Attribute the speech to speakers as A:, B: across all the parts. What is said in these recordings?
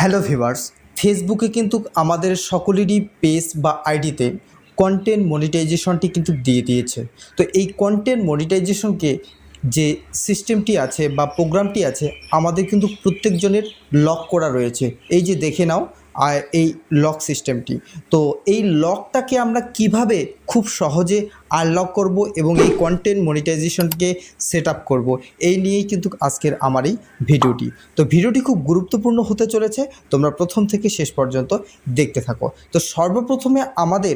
A: Hello viewers ফেসবুকে কিন্তু আমাদের সকলেরই পেজ বা আইডিতে কন্টেন্ট মনিটাইজেশনটি কিন্তু দিয়ে দিয়েছে। তো এই কন্টেন্ট মনিটাইজেশনকে যে সিস্টেমটি আছে বা প্রোগ্রামটি আছে, আমাদের কিন্তু প্রত্যেকজনের লক করা রয়েছে। এই যে দেখে নাও এই লক সিস্টেমটি তো এই লকটাকে আমরা কীভাবে খুব সহজে আনলক করব এবং এই কন্টেন্ট মনিটাইজেশনকে সেট আপ করব, এই নিয়েই কিন্তু আজকের আমার এই ভিডিওটি। তো ভিডিওটি খুব গুরুত্বপূর্ণ হতে চলেছে, তোমরা প্রথম থেকে শেষ পর্যন্ত দেখতে থাকো। তো সর্বপ্রথমে আমাদের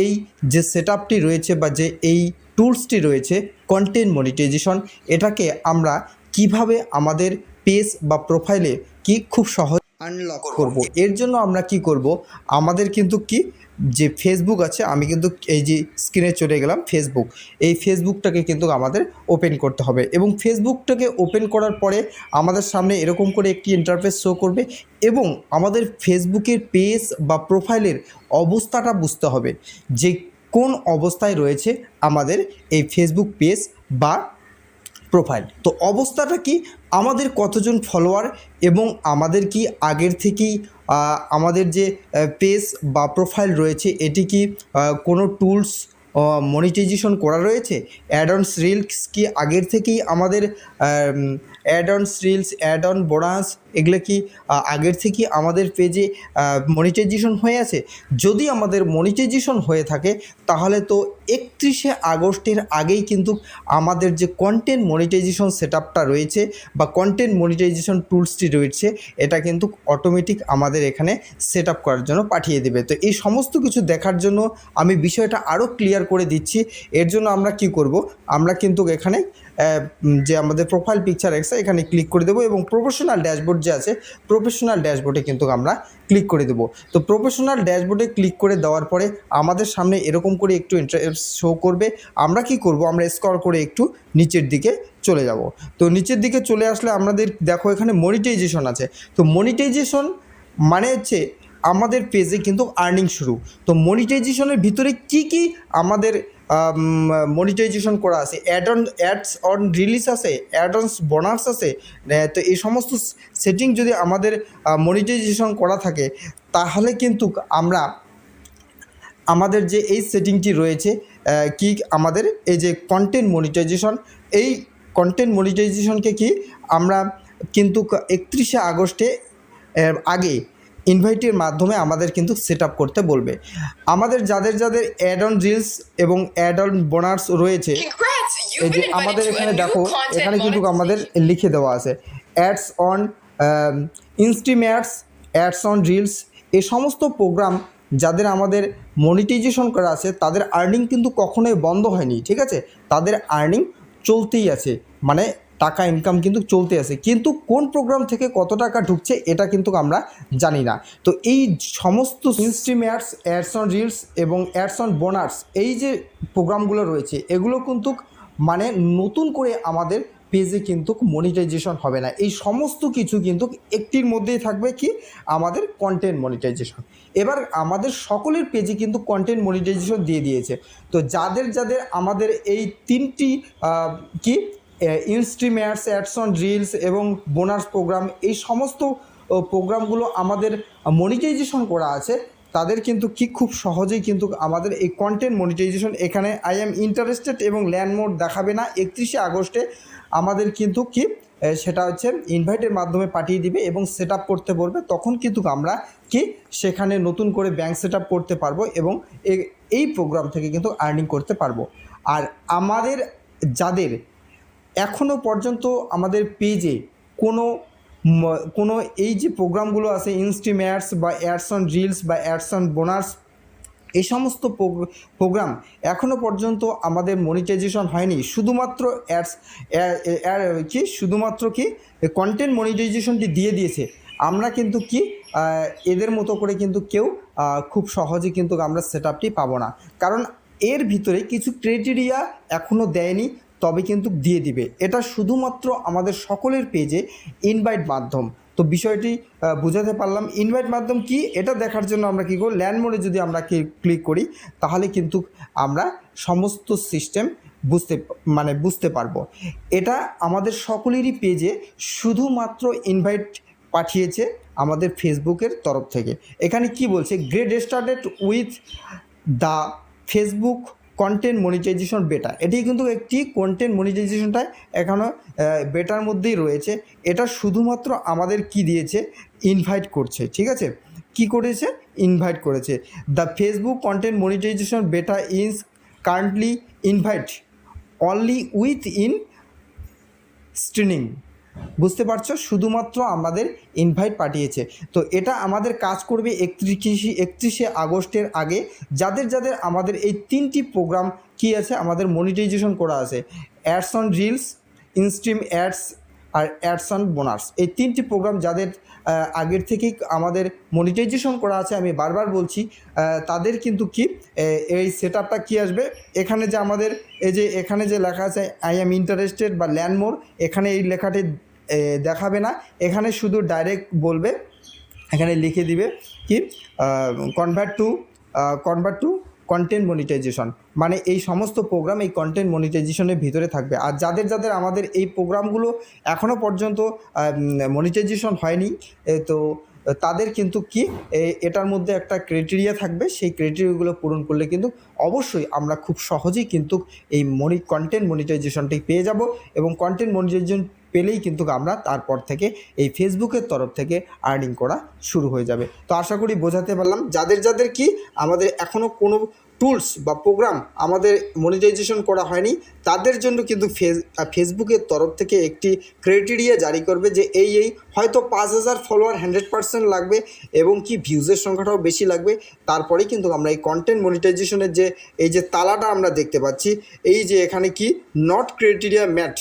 A: এই যে সেট রয়েছে বা যে এই টুলসটি রয়েছে কন্টেন্ট মনিটাইজেশন এটাকে আমরা কীভাবে আমাদের পেজ বা প্রোফাইলে কি খুব সহজ আনলক করব। এর জন্য আমরা কি করব? আমাদের কিন্তু কি? যে ফেসবুক আছে আমি কিন্তু এই যে স্ক্রিনে চলে গেলাম ফেসবুক এই ফেসবুকটাকে কিন্তু আমাদের ওপেন করতে হবে এবং ফেসবুকটাকে ওপেন করার পরে আমাদের সামনে এরকম করে একটি ইন্টারফেস শো করবে এবং আমাদের ফেসবুকের পেজ বা প্রোফাইলের অবস্থাটা বুঝতে হবে যে কোন অবস্থায় রয়েছে আমাদের এই ফেসবুক পেজ বা প্রোফাইল তো অবস্থাটা কি? আমাদের কতজন ফলোয়ার এবং আমাদের কি আগের থেকেই আমাদের যে পেজ বা প্রোফাইল রয়েছে, এটি কি কোনো টুলস মনিটাইজেশন করা রয়েছে? অ্যাড অনস রিলস কি আগের থেকেই আমাদের ad on reels ad on bonus এগুলো কি আগের থেকেই আমাদের পেজে মনিটাইজেশন হয়ে আছে? যদি আমাদের মনিটাইজেশন হয়ে থাকে, তাহলে তো একত্রিশে আগস্টের আগেই কিন্তু আমাদের যে কন্টেন্ট মনিটাইজেশন সেট রয়েছে বা কন্টেন্ট মনিটাইজেশন টুলসটি রয়েছে, এটা কিন্তু অটোমেটিক আমাদের এখানে সেট করার জন্য পাঠিয়ে দেবে। তো এই সমস্ত কিছু দেখার জন্য আমি বিষয়টা আরও ক্লিয়ার করে দিচ্ছি। এর জন্য আমরা কি করব? আমরা কিন্তু এখানে যে আমাদের প্রোফাইল পিকচার এক্সা এখানে ক্লিক করে দেবো এবং প্রফেশনাল ড্যাশবোর্ড যে আছে প্রফেশনাল ড্যাশবোর্ডে কিন্তু আমরা ক্লিক করে দেবো। তো প্রফেশনাল ড্যাশবোর্ডে ক্লিক করে দেওয়ার পরে আমাদের সামনে এরকম করে একটু ইন্টারেস্ট শো করবে। আমরা কি করব? আমরা স্কর করে একটু নিচের দিকে চলে যাব। তো নিচের দিকে চলে আসলে আমাদের, দেখো এখানে মনিটাইজেশন আছে। তো মনিটাইজেশন মানে হচ্ছে আমাদের পেজে কিন্তু আর্নিং শুরু। তো মনিটাইজেশনের ভিতরে কি কি আমাদের মনিটাইজেশন করা আছে ad on ads on reels আছে অ্যাড অনস বোনাস আছে তো এই সমস্ত সেটিং যদি আমাদের মনিটাইজেশন করা থাকে, তাহলে কিন্তু আমরা আমাদের যে এই সেটিংটি রয়েছে কি আমাদের এই যে কন্টেন্ট মনিটাইজেশন এই কন্টেন্ট মনিটাইজেশনকে কি আমরা কিন্তু একত্রিশে আগস্টে আগে ইনভাইটের মাধ্যমে আমাদের কিন্তু সেট আপ করতে বলবে। আমাদের যাদের যাদের অ্যাড অন রিলস এবং অ্যাড অন বোনার্স রয়েছে এই যে আমাদের এখানে দেখো এখানে কিন্তু আমাদের লিখে দেওয়া আছে। Ads on instream ads ads on reels এই সমস্ত প্রোগ্রাম যাদের আমাদের মনিটাইজেশন করা আছে তাদের আর্নিং কিন্তু কখনোই বন্ধ হয়নি ঠিক আছে? তাদের আর্নিং চলতেই আছে। মানে টাকা ইনকাম কিন্তু চলতে আছে। কিন্তু কোন প্রোগ্রাম থেকে কত টাকা ঢুকছে এটা কিন্তু আমরা জানি না। তো এই সমস্ত instream ads ads on reels এবং অ্যাডস অন বোনাস এই যে প্রোগ্রামগুলো রয়েছে, এগুলো কিন্তু মানে নতুন করে আমাদের পেজে কিন্তু মনিটাইজেশন হবে না। এই সমস্ত কিছু কিন্তু একটির মধ্যেই থাকবে কি? আমাদের কন্টেন্ট মনিটাইজেশন এবার আমাদের সকলের পেজে কিন্তু কন্টেন্ট মনিটাইজেশন দিয়ে দিয়েছে। তো যাদের যাদের আমাদের এই তিনটি কি? Instream ads ads on reels এবং বোনাস প্রোগ্রাম এই সমস্ত প্রোগ্রামগুলো আমাদের মনিটাইজেশন করা আছে। তাদের কিন্তু কি খুব সহজেই কিন্তু আমাদের এই কন্টেন্ট মনিটাইজেশন এখানে আই এম ইন্টারেস্টেড এবং ল্যান্ডমোড দেখাবে না। একত্রিশে আগস্টে আমাদের কিন্তু কি সেটা হচ্ছে ইনভাইটের মাধ্যমে পাঠিয়ে দিবে এবং সেট করতে বলবে। তখন কিন্তু আমরা কি, সেখানে নতুন করে ব্যাংক সেট করতে পারব এবং এই প্রোগ্রাম থেকে কিন্তু আর্নিং করতে পারব। আর আমাদের যাদের এখনও পর্যন্ত আমাদের পেজে কোনো কোনো এই যে প্রোগ্রামগুলো আছে ইনস্টিম্যাটস বা অ্যাডস অন রিলস বা অ্যাডস অন বোনাস এই সমস্ত প্রোগ- প্রোগ্রাম এখনও পর্যন্ত আমাদের মনিটাইজেশন হয়নি। শুধুমাত্র অ্যাডস কি? শুধুমাত্র কি? কন্টেন্ট মনিটাইজেশনটি দিয়ে দিয়েছে। আমরা কিন্তু কি এদের মতো করে কিন্তু কেউ খুব সহজে কিন্তু আমরা সেট আপটি পাবো না। কারণ এর ভিতরে কিছু ক্রাইটেরিয়া এখনও দেয়নি। তবে কিন্তু দিয়ে দিবে। এটা শুধুমাত্র আমাদের সকলের পেজে ইনভাইট মাধ্যম। তো বিষয়টি বুঝাতে পারলাম। ইনভাইট মাধ্যম কি? এটা দেখার জন্য আমরা কী করব? ল্যান্ড মোডে যদি আমরা ক্লিক করি, তাহলে কিন্তু আমরা সমস্ত সিস্টেম বুঝতে মানে বুঝতে পারব। এটা আমাদের সকলেরই পেজে শুধুমাত্র ইনভাইট পাঠিয়েছে আমাদের ফেসবুকের তরফ থেকে। এখানে কি বলছে? Great started with the Facebook content monetization beta এটি কিন্তু একটি কন্টেন্ট মনিটাইজেশনটা এখনও বেটার মধ্যেই রয়েছে। এটা শুধুমাত্র আমাদের কি দিয়েছে? ইনভাইট করছে, ঠিক আছে? কি করেছে? ইনভাইট করেছে। The Facebook content monetization beta is currently invite only with in streaming বুঝতে পারছ? শুধুমাত্র আমাদের ইনভাইট পাঠিয়েছে। তো এটা আমাদের কাজ করবে একত্রিশে একত্রিশে আগস্টের আগে। যাদের যাদের আমাদের এই তিনটি প্রোগ্রাম কি আছে? আমাদের মনিটাইজেশন করা আছে। Ads on reels instream ads R ads on bonus এই তিনটি প্রোগ্রাম যাদের আগের থেকেই আমাদের মনিটাইজেশন করা আছে, আমি বারবার বলছি তাদের কিন্তু কি এই সেট আপটা কী আসবে? এখানে যে আমাদের, এই যে এখানে যে লেখা আছে আই এম ইন্টারেস্টেড বা ল্যান্ডমোর এখানে এই লেখাটি দেখাবে না। এখানে শুধু ডাইরেক্ট বলবে, এখানে লিখে দিবে কি convert to convert to content monetization মানে এই সমস্ত প্রোগ্রাম এই কন্টেন্ট মনিটাইজেশনের ভিতরে থাকবে। আর যাদের যাদের আমাদের এই প্রোগ্রামগুলো এখনও পর্যন্ত মনিটাইজেশন হয়নি তো তাদের কিন্তু কি এটার মধ্যে একটা ক্রাইটেরিয়া থাকবে। সেই ক্রাইটেরিয়াগুলো পূরণ করলে কিন্তু অবশ্যই আমরা খুব সহজেই কিন্তু এই মনি কন্টেন্ট মনিটাইজেশনটি পেয়ে যাব এবং কন্টেন্ট মনিটাইজেশন পেলেই কিন্তু আমরা তারপর থেকে এই ফেসবুকের তরফ থেকে আর্নিং করা শুরু হয়ে যাবে। তো আশা করি বোঝাতে পারলাম। যাদের যাদের কি আমাদের এখনও কোনো টুলস বা প্রোগ্রাম আমাদের মনিটাইজেশন করা হয়নি, তাদের জন্য কিন্তু ফেস ফেসবুকের তরফ থেকে একটি ক্রাইটেরিয়া জারি করবে যে এই এই হয়তো পাঁচ হাজার ফলোয়ার হান্ড্রেড পার্সেন্ট লাগবে এবং কি ভিউজের সংখ্যাটাও বেশি লাগবে। তারপরেই কিন্তু আমরা এই কন্টেন্ট মনিটাইজেশনের যে, এই যে তালাটা আমরা দেখতে পাচ্ছি, এই যে এখানে কি নট ক্রাইটেরিয়া ম্যাট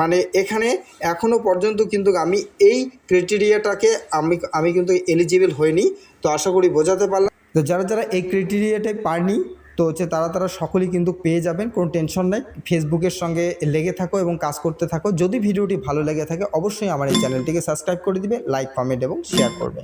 A: মানে এখানে এখনও পর্যন্ত কিন্তু আমি এই ক্রাইটেরিয়াটাকে আমি আমি কিন্তু এলিজিবল হইনি। তো আশা করি বোঝাতে পারলাম। তো যারা যারা এই ক্রাইটেরিয়াটাই পায়নি তো হচ্ছে তারা তারা সকলেই কিন্তু পেয়ে যাবেন, কোনো টেনশন নাই। ফেসবুকের সঙ্গে লেগে থাকো এবং কাজ করতে থাকো। যদি ভিডিওটি ভালো লেগে থাকে, অবশ্যই আমার এই চ্যানেলটিকে সাবস্ক্রাইব করে দিবে লাইক কমেন্ট এবং শেয়ার করবে।